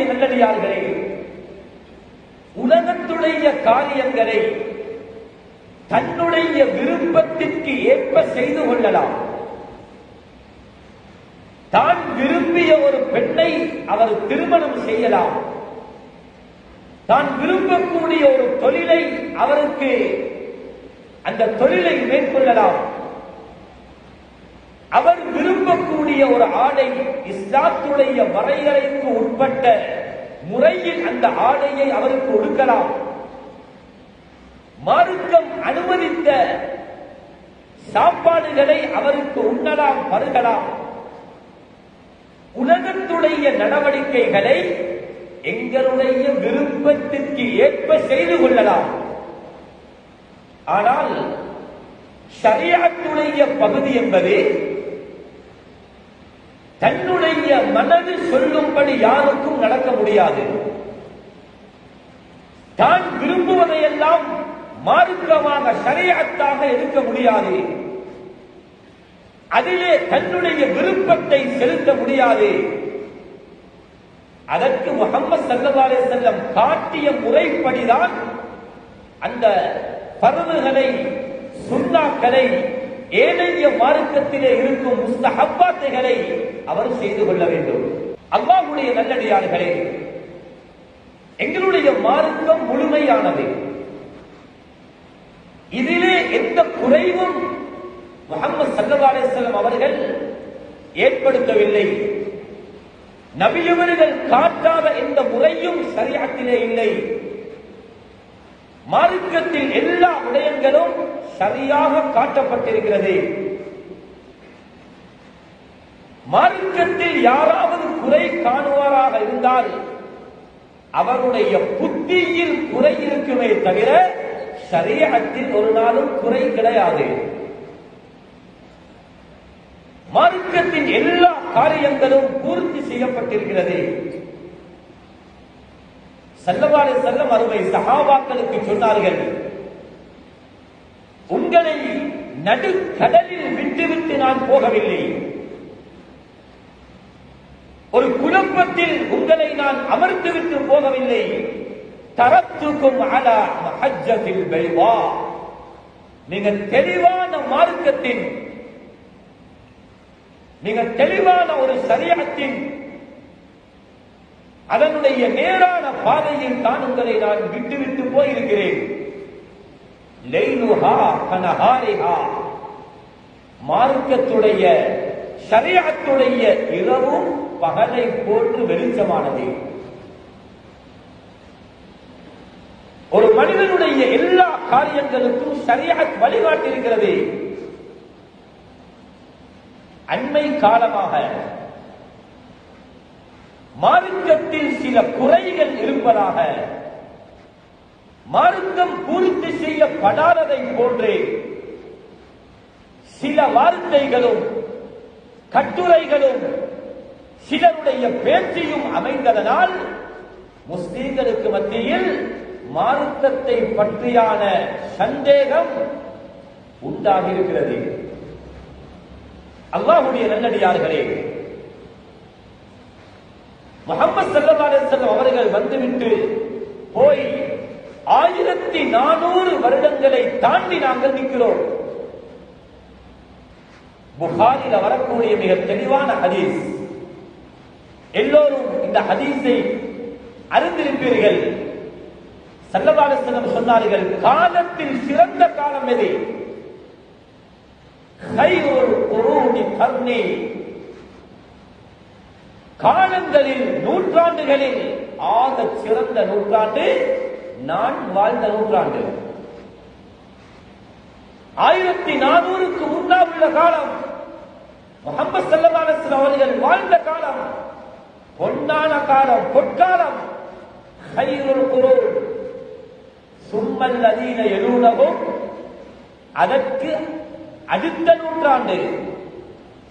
அல்லாஹுடைய நல்லடியார்களே உலகத்துடைய காரியங்களை தன்னுடைய விருப்பத்திற்கு ஏற்ப செய்து கொள்ளலாம். தான் விரும்பிய ஒரு பெண்ணை அவர் திருமணம் செய்யலாம். தான் விரும்பக்கூடிய ஒரு தொழிலை அவருக்கு அந்த தொழிலை மேற்கொள்ளலாம். அவர் விரும்பக்கூடிய ஒரு ஆடை இஸ்லாத்துடைய வரையறைக்கு உட்பட்ட முறையில் அந்த ஆடையை அவருக்கு ஒடுக்கலாம் மார்க்கம் அனுமதித்த சாப்பாடுகளை அவருக்கு உண்ணலாம் பருகலாம். உலகத்துடைய நடவடிக்கைகளை எங்களுடைய விருப்பத்திற்கு ஏற்ப செய்து கொள்ளலாம். ஆனால் சரியாத்துடைய பகுதி என்பது தன்னுடைய மனது சொல்லும்படி யாருக்கும் நடக்க முடியாது. தான் விரும்புவதையெல்லாம் மார்க்கமாக ஷரியத்தாக இருக்க முடியாது. அதிலே தன்னுடைய விருப்பத்தை செலுத்த முடியாது. அதற்கு முகமது சல்லவாலே செல்லம் காட்டிய முறைப்படிதான் அந்த பருவுகளை சுண்ணாக்களை ஏனைய மார்க்கத்திலே இருக்கும் முஸ்தஹப்பாத்தைகளை அவர் செய்து கொள்ள வேண்டும். அல்லாஹுடைய நல்லடியார்களே எங்களுடைய மார்க்கம் முழுமையானது. இதிலே எந்த குறைவும் முகமது சல்லல்லாஹு அவர்கள் ஏற்படுத்தவில்லை. நபியவர்கள் காட்டாத எந்த முறையும் சரியாத்திலே இல்லை. மார்க்கத்தில் எல்லா விடயங்களும் சரியாக காட்டப்பட்டிருக்கிறது. மார்க்கத்தில் யாராவது குறை காணுவாராக இருந்தால் அவருடைய புத்தியில் குறை இருக்குமே தவிர சரியத்தில் ஒரு நாளும் குறை கிடையாது. மார்க்கத்தின் எல்லா காரியங்களும் பூர்த்தி செய்யப்பட்டிருக்கிறது. செல்லவாறு செல்லம் அருமை சகாபாக்களுக்கு சொன்னார்கள் உங்களை நடுக்கடலில் விட்டுவிட்டு நான் போகவில்லை. ஒரு குழப்பத்தில் உங்களை நான் அமர்த்துவிட்டு போகவில்லை. தரத்துக்கும் அல மஹஜத்தில் மிக தெளிவான மார்க்கத்தின் மிக தெளிவான ஒரு சரியத்தின் அதனுடைய நேரான பாதையில் தான் உங்களை நான் விட்டுவிட்டு போயிருக்கிறேன். மார்க்கத்துடைய ஷரியத்துடைய இரவும் பகலை போன்று வெளிச்சமானது. ஒரு மனிதனுடைய எல்லா காரியங்களுக்கும் சரியாக வழிகாட்டிருக்கிறது அண்மை காலமாக மார்க்கத்தில் சில குறைகள் இருப்பதாக மார்க்கம் பூர்த்தி செய்யப்படாததை போன்றே சில வார்த்தைகளும் கட்டுரைகளும் சிலருடைய பேச்சையும் அமைந்ததனால் முஸ்லீம்களுக்கு மத்தியில் மார்க்கத்தை பற்றியான சந்தேகம் உண்டாகியிருக்கிறது. அல்லாஹுடைய நல்லடியார்களே முகமது சல்லா அலிஸ்லாம் அவர்கள் வந்துவிட்டு போய் ஆயிரத்தி நானூறு வருடங்களை தாண்டி நாங்கள் நிற்கிறோம். புகாரில வரக்கூடிய மிக தெளிவான ஹதீஸ். எல்லோரும் இந்த ஹதீஸை அறிந்திருப்பீர்கள். சல்லபாலசனம் சொன்னார்கள் காலத்தில் சிறந்த காலம் எது? கைரொரு குரூனி காலங்களில் நூற்றாண்டுகளில் ஆக சிறந்த நூற்றாண்டு நான் வாழ்ந்த நூற்றாண்டு. ஆயிரத்தி நானூறுக்கு முன்னால் உள்ள காலம் முகமது சல்லதான அவர்கள் வாழ்ந்த காலம் பொன்னான காலம் பொற்காலம். கைரொரு குரு சும்மல் அதீன எழுநகும் அதற்கு அடுத்த நூற்றாண்டு.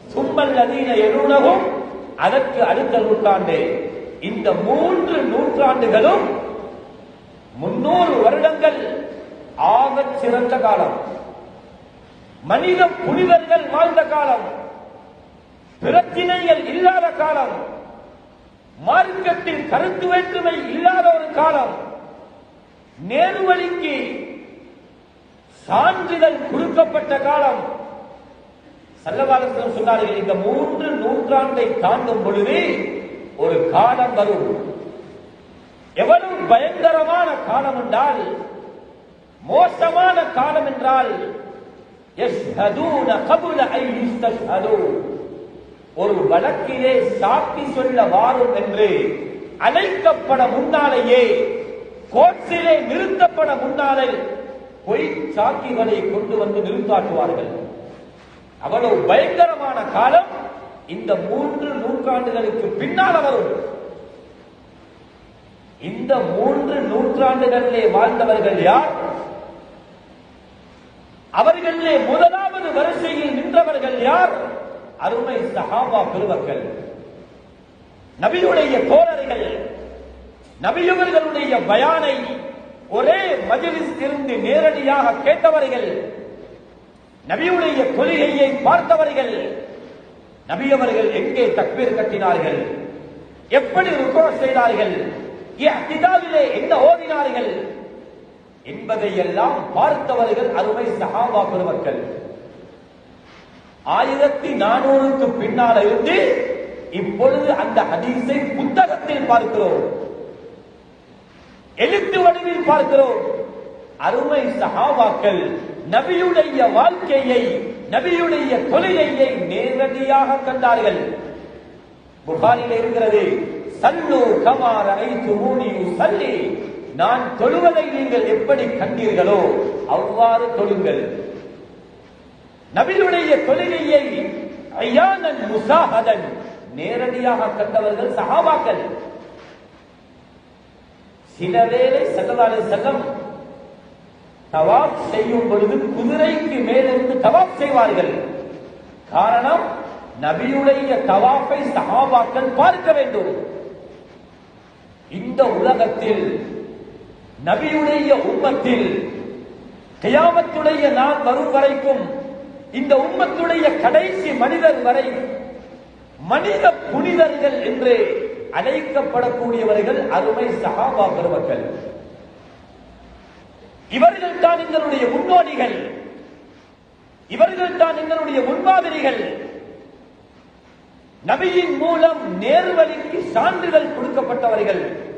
சும்மல் அதீன எழுநகும் அதற்கு அடுத்த நூற்றாண்டு. இந்த மூன்று நூற்றாண்டுகளும் முன்னூறு வருடங்கள் ஆகச் சிறந்த காலம். மனித புனிதர்கள் வாழ்ந்த காலம். பிரச்சினைகள் இல்லாத காலம். மார்க்கத்தின் கருத்து வேற்றுமை இல்லாத ஒரு காலம். நேர்வழிக்கு சான்றிதழ் கொடுக்கப்பட்ட காலம். சல்லவாலத்திலும் சொன்னார்கள் இந்த மூன்று நூற்றாண்டை தாண்டும் பொழுது ஒரு காலம் வரும். எவ்வளவு பயங்கரமான காலம் என்றால் மோசமான காலம் என்றால் ஒரு வழக்கிலே சாட்சி சொல்ல வாரும் என்று அழைக்கப்பட முன்னாலேயே கோர்ட்டிலே நிறுத்தப்பட முன்னாலே பொய் சாட்சிகளை கொண்டு வந்து நிறுத்தாட்டுவார்கள் அவ்வளவு பயங்கரமான காலம் இந்த மூன்று நூற்றாண்டுகளுக்கு பின்னால் வரும். இந்த மூன்று நூற்றாண்டுகளிலே வாழ்ந்தவர்கள் யார்? அவர்களிலே முதலாவது வரிசையில் நின்றவர்கள் யார்? அருமை சஹாபா பெருவர்கள் நபியுடைய தோழர்கள் நபியவர்களுடைய பயானை ஒரே மஜிலிஸ் இருந்து நேரடியாக கேட்டவர்கள் நபியுடைய கொள்கையை பார்த்தவர்கள் நபியவர்கள் எங்கே தக்பீர் கட்டினார்கள் எப்படி ருக்கோ செய்தார்கள் இஹ்திதாவிலே என்ன ஓடினார்கள் என்பதை எல்லாம் பார்த்தவர்கள் அருமை சஹாபா பெருமக்கள். ஆயிரத்தி நானூறுக்கு பின்னால் இருந்து இப்பொழுது அந்த ஹதீஸை புத்தகத்தில் பார்க்கிறோம். எழுத்து வடிவில் பார்க்கிறோம். அருமை சஹாபாக்கள் நபியுடைய வாழ்க்கையை நபியுடைய கொள்கையை நேரடியாக கண்டார்கள். புகாரில் இருக்கிறது. சல்லு கமார் அனைத்து மூனி சல்லி நான் தொழுவதை நீங்கள் எப்படி கண்டீர்களோ அவ்வாறு தொழுங்கள். நபியுடைய தொழுகையை ஐயானன் முசாஹதன் நேரடியாக கண்டவர்கள் சகாபாக்கள் சில வேளை செல்லவாறு செல்லம் தவாப் செய்யும் பொழுது குதிரைக்கு மேலிருந்து தவாப் செய்வார்கள். காரணம் நபியுடைய தவாப்பை சகாபாக்கள் பார்க்க வேண்டும். இந்த உலகத்தில் நபியுடைய உம்மத்தில் கியாமத்துடைய நாள் வரும் வரைக்கும் இந்த உம்மத்துடைய கடைசி மனிதர் வரை மனித புனிதர்கள் என்று அழைக்கப்படக்கூடியவர்கள் அருமை சகாபா பெருமக்கள். இவர்கள் தான் எங்களுடைய முன்னோடிகள். இவர்கள் தான் எங்களுடைய முன்மாதிரிகள். நபியின் மூலம் நேர்வழிக்கு சான்றிதழ் கொடுக்கப்பட்டவர்கள்.